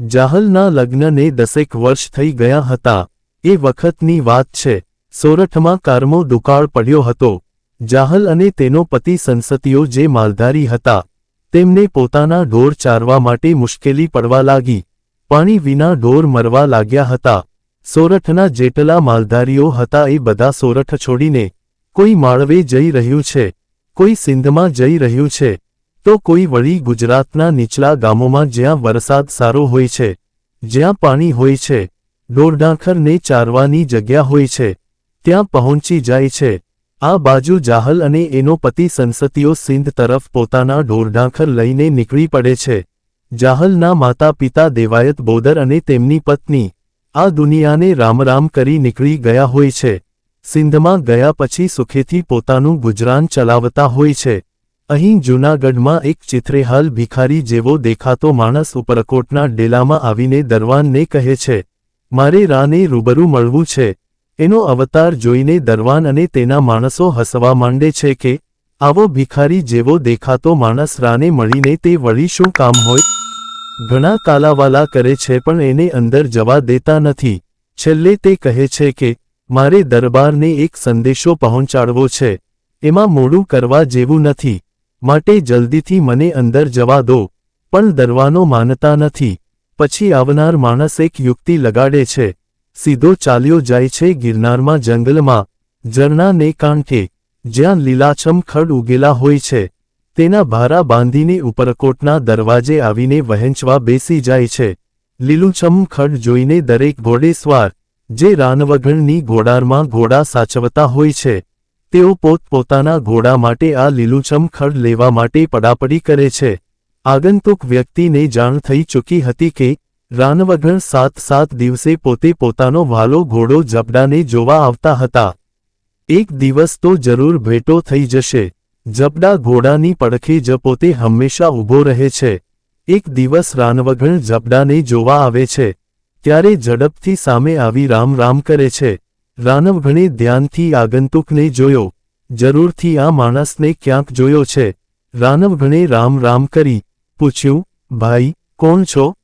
જાહલના લગ્નને દસેક વર્ષ થઈ ગયા હતા. એ વખતની વાત છે. સોરઠમાં કારમો દુકાળ પડ્યો હતો. જાહલ અને તેનો પતિ સંસતીઓ જે માલધારી હતા. તેમને પોતાના ઢોર ચારવા માટે મુશ્કેલી પડવા લાગી. પાણી વિના ઢોર મરવા લાગ્યા હતા. સોરઠના જેટલા માલધારીઓ હતા એ બધા સોરઠ છોડીને કોઈ માળવે જઈ રહ્યું છે. કોઈ સિંધમાં જઈ રહ્યું છે. તો કોઈ વળી ગુજરાતના નીચલા ગામોમાં જ્યાં વરસાદ સારો હોય છે, જ્યાં પાણી હોય છે ઢોરડાંખરને ચારવાની જગ્યા હોય છે, ત્યાં પહોંચી જાય છે. આ બાજુ જાહલ અને એનો પતિ સંસતીઓ સિંધ તરફ પોતાના ઢોરડાંખર લઈને નીકળી પડે છે. જાહલના માતા પિતા દેવાયત બોદર અને તેમની પત્ની આ દુનિયાને રામ રામ કરી નીકળી ગયા હોય છે. સિંધમાં ગયા પછી સુખેથી પોતાનું ગુજરાન ચલાવતા હોય છે. અહીં જૂનાગઢમાં એક ચિત્રેહાલ ભિખારી જેવો દેખાતો માણસ ઉપરકોટના ડેલામાં આવીને દરવાનને કહે છે, મારે રાને રૂબરૂ મળવું છે. એનો અવતાર જોઈને દરવાન અને તેના માણસો હસવા માંડે છે કે, આવો ભિખારી જેવો દેખાતો માણસ રાને મળીને તે વળી શું કામ હોય? ઘણા કાલાવાલા કરે છે પણ એને અંદર જવા દેતા નથી. છેલ્લે તે કહે છે કે, મારે દરબારને એક સંદેશો પહોંચાડવો છે. એમાં મોડું કરવા જેવું નથી. માટે જલ્દીથી મને અંદર જવા દો, પણ દરવાનો માનતા નથી. પછી આવનાર માણસ એક યુક્તિ લગાડે છે, સીધો ચાલ્યો જાય છે ગિરનારમાં જંગલમાં, ઝરણાને કાંઠે, જ્યાં લીલાછમ ખડ ઉગેલા હોય છે. તેના ભારા બાંધીને ઉપરકોટના દરવાજે આવીને વહેંચવા બેસી જાય છે. લીલુંછમ ખડ જોઈને દરેક ઘોડેસવાર, જે રાનવઘણની ઘોડારમાં ઘોડા સાચવતા હોય છે. તેઓ પોતપોતાના ઘોડા માટે આ લીલુંછમ ખડ લેવા માટે પડાપડી કરે છે. આગંતુક વ્યક્તિને જાણ થઈ ચૂકી હતી કે રાનવગણ સાત સાત દિવસે પોતે પોતાનો વાલો ઘોડો જબડાને જોવા આવતા હતા. એક દિવસ તો જરૂર ભેટો થઈ જશે. જબડા ઘોડાની પડખે જ પોતે હંમેશા ઊભો રહે છે. એક દિવસ રાનવગણ જબડાને જોવા આવે છે. ત્યારે ઝડપથી સામે આવી રામ રામ કરે છે. રાનવગણે ધ્યાનથી આગંતુકને જોયો. જરૂરથી આ માણસને ક્યાંક જોયો છે. રાનવઘણે રામ રામ કરી, પૂછ્યું, ભાઈ, કોણ છો?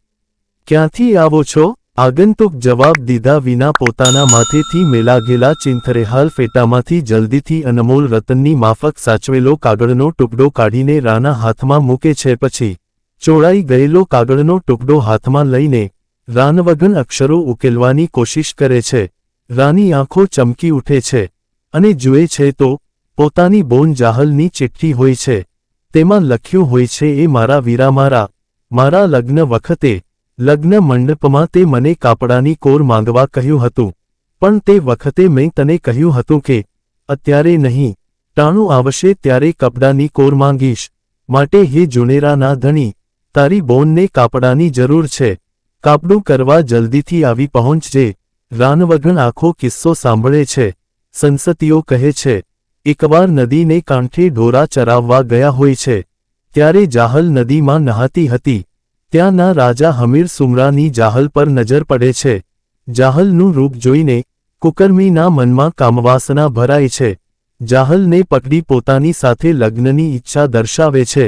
ક્યાંથી આવો છો? આગંતુક જવાબ દીધા વિના પોતાના માથેથી મેલાગેલા ચિંથરેહાલ ફેટામાંથી જલ્દીથી અનમોલ રતનની માફક સાચવેલો કાગળનો ટુકડો કાઢીને રાના હાથમાં મૂકે છે પછી, ચોળાઈ ગયેલો કાગળનો ટુકડો હાથમાં લઈને, રાનવગન અક્ષરો ઉકેલવાની કોશિશ કરે છે. રાની આંખો ચમકી ઉઠે છે અને જુએ છે તો પોતાની બોન જાહલની ચિઠ્ઠી હોય છે. તેમાં લખ્યું હોય છે, એ મારા વીરા મારા મારા લગ્ન વખતે, લગ્ન મંડપમાં તે મને કાપડાની કોર માંગવા કહ્યું હતું. પણ તે વખતે મેં તને કહ્યું હતું કે, અત્યારે નહીં, ટાણું આવશે ત્યારે કપડાની કોર માંગીશ. માટે હે જુનેરાના ધણી, તારી બોનને કાપડાની જરૂર છે. કાપડું કરવા જલ્દીથી આવી પહોંચજે. રાનવગણ આખો કિસ્સો સાંભળે છે સંસતીઓ કહે છે, એકવાર નદીને કાંઠે ઢોરા ચરાવવા ગયા હોય છે, ત્યારે જાહલ નદીમાં નહાતી હતી, ત્યાંના રાજા હમીર સુમરાની જાહલ પર નજર પડે છે, જાહલનું રૂપ જોઈને કુકર્મીના મનમાં કામવાસના ભરાય છે, જાહલને પકડી પોતાની સાથે લગ્નની ઈચ્છા દર્શાવે છે,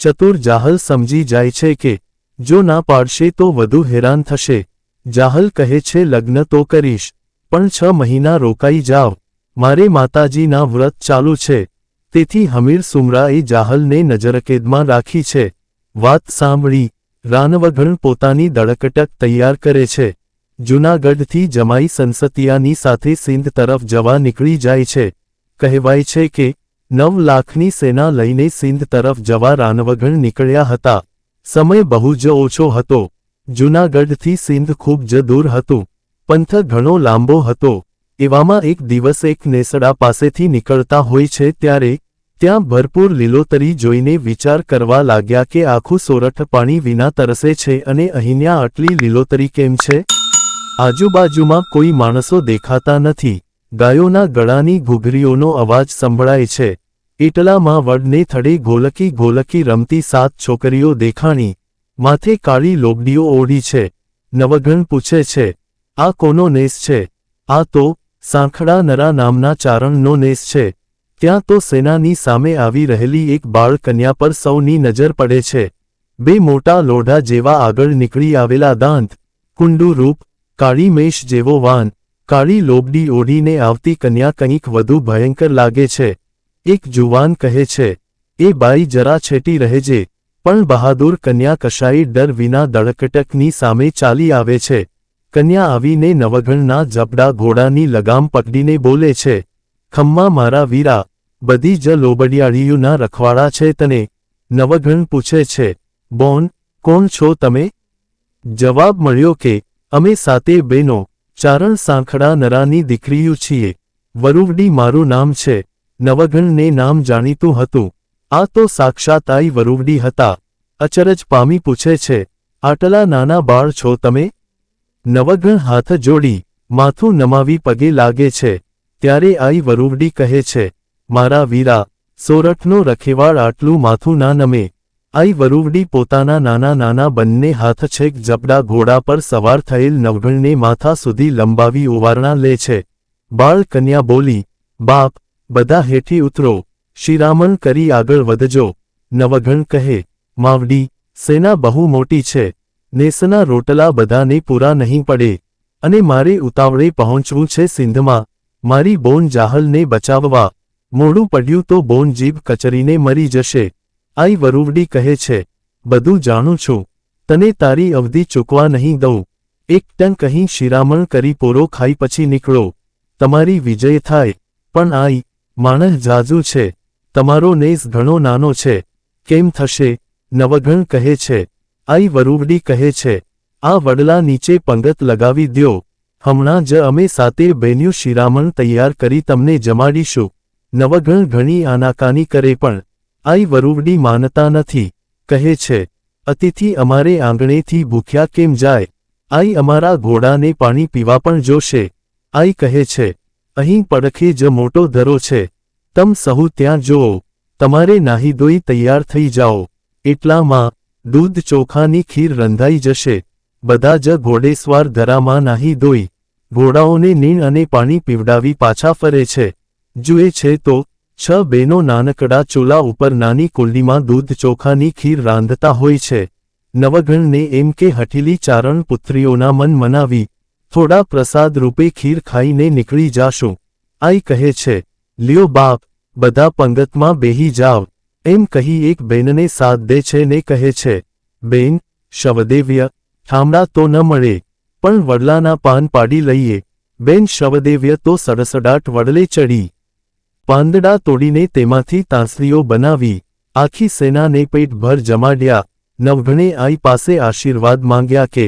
ચતુર જાહલ સમજી જાય છે કે જો ના પાડશે તો વધુ હેરાન થશે. જાહલ કહે છે, લગ્ન તો કરીશ, પણ છ મહિના રોકાઈ જાવ. મારે માતાજીના વ્રત ચાલુ છે. તેથી હમીર સુમરાએ જાહલને નજરકેદમાં રાખી છે. વાત સાંભળી, રાનવઘણ પોતાની દળકટક તૈયાર કરે છે. જૂનાગઢથી જમાઈ સંસતિયાની સાથે સિંધ તરફ જવા નીકળી જાય છે. કહેવાય છે કે, નવ લાખની સેના લઈને સિંધ તરફ જવા રાનવઘણ નીકળ્યા હતા. સમય બહુ જ ઓછો હતો. જૂનાગઢથી સિંધ ખૂબ જ દૂર હતું. પંથ ઘણો લાંબો હતો. એવામાં એક દિવસ એક નેસડા પાસેથી નીકળતા હોય છે ત્યારે, ત્યાં ભરપૂર લીલોતરી જોઈને વિચાર કરવા લાગ્યા કે આખું સોરઠ પાણી વિના તરસે છે અને અહીંયા આટલી લીલોતરી કેમ છે? આજુબાજુમાં કોઈ માણસો દેખાતા નથી. ગાયોના ગળાની ઘૂઘરીઓનો અવાજ સંભળાય છે. એટલામાં વડને થડે ગોલકી ગોલકી રમતી સાત છોકરીઓ દેખાણી માથે કાળી લોબડીઓ ઓઢી છે નવઘણ પૂછે છે, આ કોનો નેસ છે? આ તો સાંખડા નરા નામના ચારણનો નેસ છે. ત્યાં તો સેનાની સામે આવી રહેલી એક બાળ કન્યા પર સૌની નજર પડે છે. બે મોટા લોઢા જેવા આગળ નીકળી આવેલા દાંત, કુંડુ રૂપ, કાળી મેષ જેવો વાન, કાળી લોબડી ઓઢીને આવતી કન્યા કંઈક વધુ ભયંકર લાગે છે. એક જુવાન કહે છે, એ બાઈ જરા છેટી રહેજે પણ બહાદુર કન્યા કશાઈ ડર વિના દળકટકની સામે ચાલી આવે છે. કન્યા આવીને નવઘણના જબડા ઘોડાની લગામ પકડીને બોલે છે, ખમ્મા મારા વીરા, બધી જ લોબડિયાળીયુના રખવાડા છે તને. નવઘણ પૂછે છે, બોન, કોણ છો તમે? જવાબ મળ્યો કે, અમે સાતે બેનો ચારણ સાંખડા નરાની દીકરીયું છીએ. વરુવડી મારું નામ છે. નવઘણને નામ જાણીતું હતું. આ તો સાક્ષાત આઈ વરુવડી હતા. અચરજ પામી પૂછે છે, આટલા નાના બાળ છો તમે? નવઘણ હાથ જોડી, માથું નમાવી પગે લાગે છે. ત્યારે આઈ વરુવડી કહે છે, મારા વીરા, સોરઠનો રખેવાળ આટલું માથું ના નમે. આઈ વરુવડી પોતાના નાના નાના બંને હાથ છેક જબડા ઘોડા પર સવાર થયેલ નવગણને માથા સુધી લંબાવી ઓવારણા લે છે. બાળ કન્યા બોલી, બાપ, બધા હેઠી ઉતરો. શિરામણ કરી આગળ વધજો. નવઘણ કહે, માવડી, સેના બહુ મોટી છે. નેસના રોટલા બધાને પૂરા નહીં પડે. અને મારે ઉતાવળે પહોંચવું છે સિંધમાં. મારી બોન જાહલને બચાવવા. મોડું પડ્યું તો બોન જીભ કચરીને મરી જશે. આઈ વરુવડી કહે છે, બધું જાણું છું. તને તારી અવધિ ચૂકવા નહીં દઉં. એક ટન કહી શિરામણ કરી પોરો ખાઈ પછી નીકળો. તમારી વિજય થાય. પણ આઈ, માણસ જાજુ છે. તમારો નેસ ઘણો નાનો છે. કેમ થશે? નવઘણ કહે છે. આઈ વરુવડી કહે છે. આ વડલા નીચે પંગત લગાવી દ્યો. હમણાં જ અમે સાતે બેન્યુ શિરામણ તૈયાર કરી તમને જમાડીશું. નવઘણ ઘણી આનાકાની કરે પણ. આઈ વરુવડી માનતા નથી. કહે છે. અતિથિ અમારે આંગણેથી ભૂખ્યા કેમ જાય? આઈ અમારા ઘોડાને પાણી પીવા પણ જોશે. આઈ કહે છે. અહીં પડખે જ મોટો ધરો છે. તમ સહુ ત્યાં જોઓ, તમારે નાહી દોઈ તૈયાર થઈ જાઓ. એટલામાં, દૂધ ચોખાની ખીર રંધાઈ જશે. બધા જ ઘોડેસવાર ધરામાં નાહી દોઈ ઘોડાઓને નીણ અને પાણી પીવડાવી પાછા ફરે છે. જુએ છે તો, છ બેનો નાનકડા ચૂલા ઉપર નાની કુંડીમાં દૂધ ચોખાની ખીર રાંધતા હોય છે. નવઘણને એમ કે હઠીલી ચારણ પુત્રીઓના મન મનાવી, થોડા પ્રસાદ રૂપે ખીર ખાઈને નીકળી જાશું. આઈ કહે છે લ્યો બાપ, બધા પંગતમાં બેહી જાવ એમ કહી એક બેનને સાથ દે છે ને કહે છે બેન શવદેવ્ય ઠામડા તો ન મળે, પણ વડલાના પાન પાડી લઈએ. બેન, શવદેવ્ય તો સડસડાટ વડલે ચડી. પાંદડા તોડીને તેમાંથી તાંસરીઓ બનાવી. આખી સેનાને પેટભર જમાડ્યા. નવઘણે આઈ પાસે આશીર્વાદ માંગ્યા કે,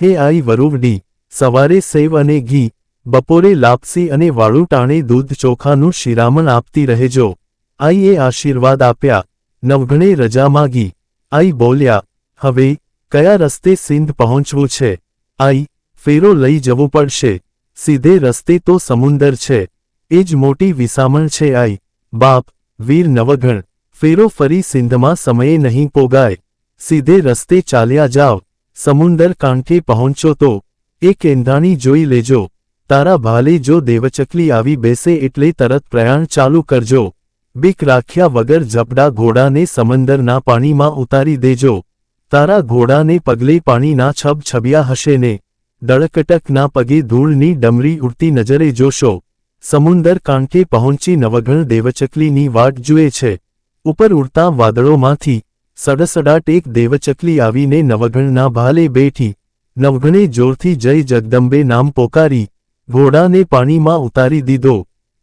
હે આઈ વરુવડી, સવારે સેવ અને ઘી બપોરે લાપસી અને વાળુંટાણે દૂધ ચોખાનું શિરામણ આપતી રહેજો. આઈએ આશીર્વાદ આપ્યા. નવઘણે રજા માગી. આઈ બોલ્યા, હવે કયા રસ્તે સિંધ પહોંચવું છે? આઈ, ફેરો લઈ જવું પડશે. સીધે રસ્તે તો સમુંદર છે. એ જ મોટી વિસામણ છે આઈ. બાપ, વીર નવઘણ ફેરો ફરી સિંધમાં સમયે નહીં પોગાય. સીધે રસ્તે ચાલ્યા જાવ સમુંદર કાંઠે પહોંચો તો. એક એંધાણી જોઈ લેજો. તારા ભાલે જો દેવચકલી આવી બેસે એટલે તરત પ્રયાણ ચાલુ કરજો. બીક રાખ્યા વગર જપડા ઘોડાને સમંદરના પાણીમાં ઉતારી દેજો. તારા ઘોડાને પગલે પાણીના છબ છબિયા હશે ને. દળકટકના પગે ધૂળની ડમરી ઉડતી નજરે જોશો. સમુંદર કાંઠે પહોંચી નવઘણ દેવચકલીની વાટ જુએ છે. ઉપર ઉડતા વાદળોમાંથી સડસડાટ એક દેવચકલી આવીને નવઘણના ભાલે બેઠી. નવઘણે જોરથી જય જગદંબે નામ પોકારી. ઘોડાને પાણીમાં ઉતારી દીધો.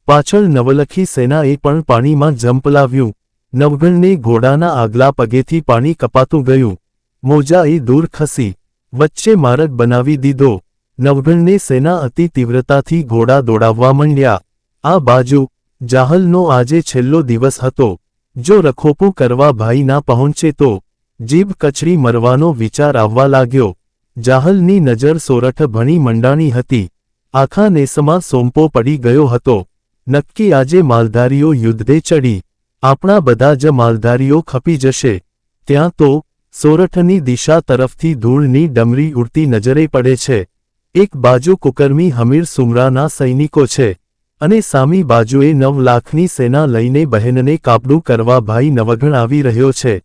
પાછળ નવલખી સેનાએ પણ પાણીમાં ઝંપલાવ્યું નવગણને ઘોડાના આગલા પગેથી પાણી કપાતું ગયું. મોજાએ દૂર ખસી, વચ્ચે માર્ગ બનાવી દીધો. નવગણને સેના અતિ તીવ્રતાથી ઘોડા દોડાવવા માંડ્યા. આ બાજુ, જાહલનો આજે છેલ્લો દિવસ હતો. જો રખોપું કરવા ભાઈ ના પહોંચે તો, જીભ કચડી મરવાનો વિચાર આવવા લાગ્યો. જાહલની નજર સોરઠ ભણી મંડાણી હતી. આખા નેસમાં સોંપો પડી ગયો હતો. નક્કી આજે માલધારીઓ યુદ્ધે ચડી. આપણા બધા જ માલધારીઓ ખપી જશે. ત્યાં તો સોરઠની દિશા તરફથી ધૂળની ડમરી ઉડતી નજરે પડે છે. એક બાજુ કુકરમી હમીર સુમરાના સૈનિકો છે અને સામી બાજુએ નવ લાખની સેના લઈને બહેનને કાબડું કરવા ભાઈ નવઘણ આવી રહ્યો છે.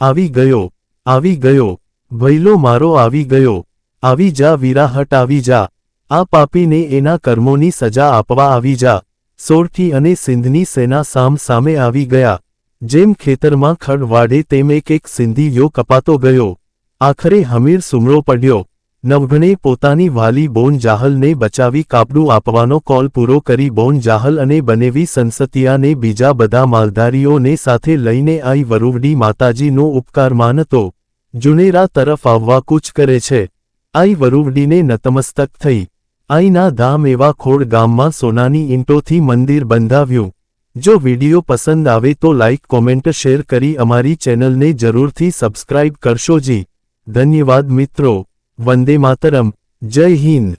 આવી ગયો આવી ગયો, ભૈલો મારો આવી ગયો. આવી જા, વિરાહટ, આવી જા. આ પાપીને એના કર્મોની સજા આપવા આવી જા. સોરઠી અને સિંધની સેના સામ સામે આવી ગયા. જેમ ખેતરમાં ખડ વાડે તેમ એક એક સિંધીયો કપાતો ગયો. આખરે હમીર સુમરો પડ્યો. નવઘણે પોતાની વાલી બોન જાહલને બચાવી કાપડું આપવાનો કોલ પૂરો કરી બોન જાહલ અને બનેવી સંસતિયાને બીજા બધા માલધારીઓને સાથે લઈને આઈ વરુવડી માતાજીનો ઉપકાર માનતો. જુનેરા તરફ આવવા કૂચ કરે છે. આઈ વરુવડીને નતમસ્તક થઈ. આઈના ધામ એવા ખોડ ગામમાં સોનાની ઈંટોથી મંદિર બંધાવ્યું. જો વિડિયો પસંદ આવે તો લાઇક કોમેન્ટ, શેર કરી અમારી ચેનલને જરૂરથી સબસ્ક્રાઇબ કરશો જી. ધન્યવાદ મિત્રો. વંદે માતરમ. જય હિન્દ.